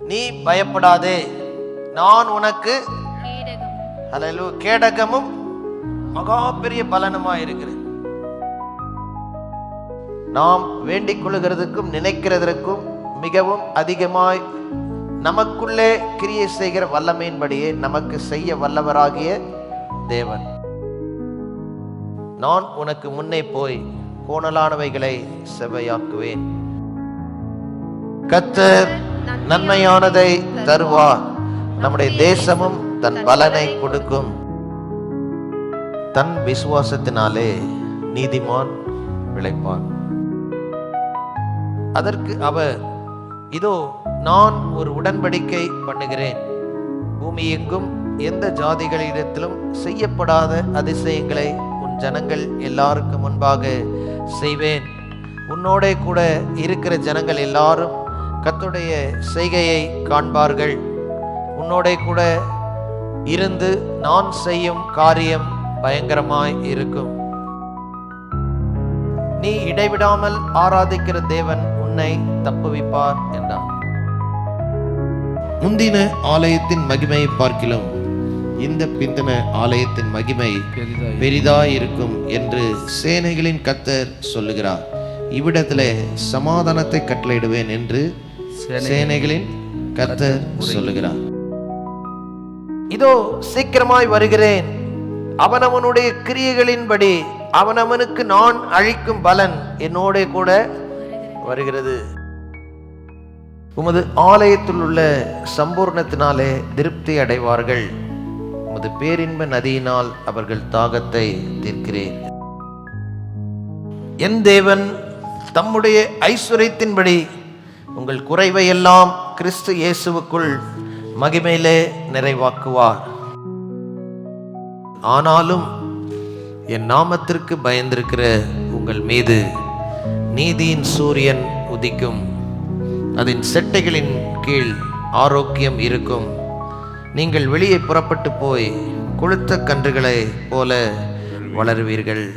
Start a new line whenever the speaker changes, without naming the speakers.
நீ பயப்படாதே. நான் உனக்கு
கேடகம்
கேடகமும் மகா பெரிய பலனுமா இருக்கிறேன். நாம் வேண்டிக் கொள்ளுகிறதுக்கும் நினைக்கிறதற்கும் மிகவும் அதிகமாய் நமக்குள்ளே கிரியை செய்கிற வல்லமையின்படியே நமக்கு செய்ய வல்லவராகிய தேவன். நான் உனக்கு முன்னே போய் கோணலானவைகளை செவையாக்குவேன் கத்தர் நன்மையானதை தருவார். நம்முடைய தேசமும் தன் பலனை கொடுக்கும். தன் விசுவாசத்தினாலே நீதிமான் விளைப்பான் அதற்கு அவர் இதோ நான் ஒரு உடன்படிக்கை பண்ணுகிறேன். பூமி எங்கும் எந்த ஜாதிகளிடத்திலும் செய்யப்படாத அதிசயங்களை உன் ஜனங்கள் எல்லாருக்கும் முன்பாக செய்வேன். உன்னோட கூட இருக்கிற ஜனங்கள் எல்லாரும் கர்த்தருடைய செய்கையை காண்பார்கள். உன்னோடே கூட இருந்து நான் செய்யும் காரியம் பயங்கரமாய் இருக்கும். நீ இடைவிடாமல் ஆராதிக்கிற தேவன் உன்னை தப்புவிப்பார் என்றார் முந்தின ஆலயத்தின் மகிமையை பார்க்கிலும் இந்த பிந்தின ஆலயத்தின் மகிமை பெரிதாய் இருக்கும் என்று சேனைகளின் கத்தர் சொல்லுகிறார். இவ்விடத்திலே சமாதானத்தை கட்டளையிடுவேன் என்று சேனைகளின் கத்தர் சொல்லுகிறார். இதோ சீக்கிரமாய் வருகிறேன். அவனவனுடைய கிரியைகளின்படி அவனவனுக்கு நான் அழிக்கும் பலன் என்னோட கூட வருகிறது. உமது ஆலயத்தில் உள்ள சம்பூர்ணத்தினாலே திருப்தி அடைவார்கள். உமது பேரின்ப நதியினால் அவர்கள் தாகத்தை தீர்க்கிறேன் என் தேவன் தம்முடைய ஐஸ்வர்யத்தின்படி உங்கள் குறைவை எல்லாம் கிறிஸ்து இயேசுவுக்குள் மகிமையிலே நிறைவாக்குவார். ஆனாலும் என் நாமத்திற்கு பயந்திருக்கிற உங்கள் மீது நீதியின் சூரியன் உதிக்கும். அதன் செட்டைகளின் கீழ் ஆரோக்கியம் இருக்கும். நீங்கள் வெளியே புறப்பட்டு போய் கொளுத்த கன்றுகளை போல வளருவீர்கள்.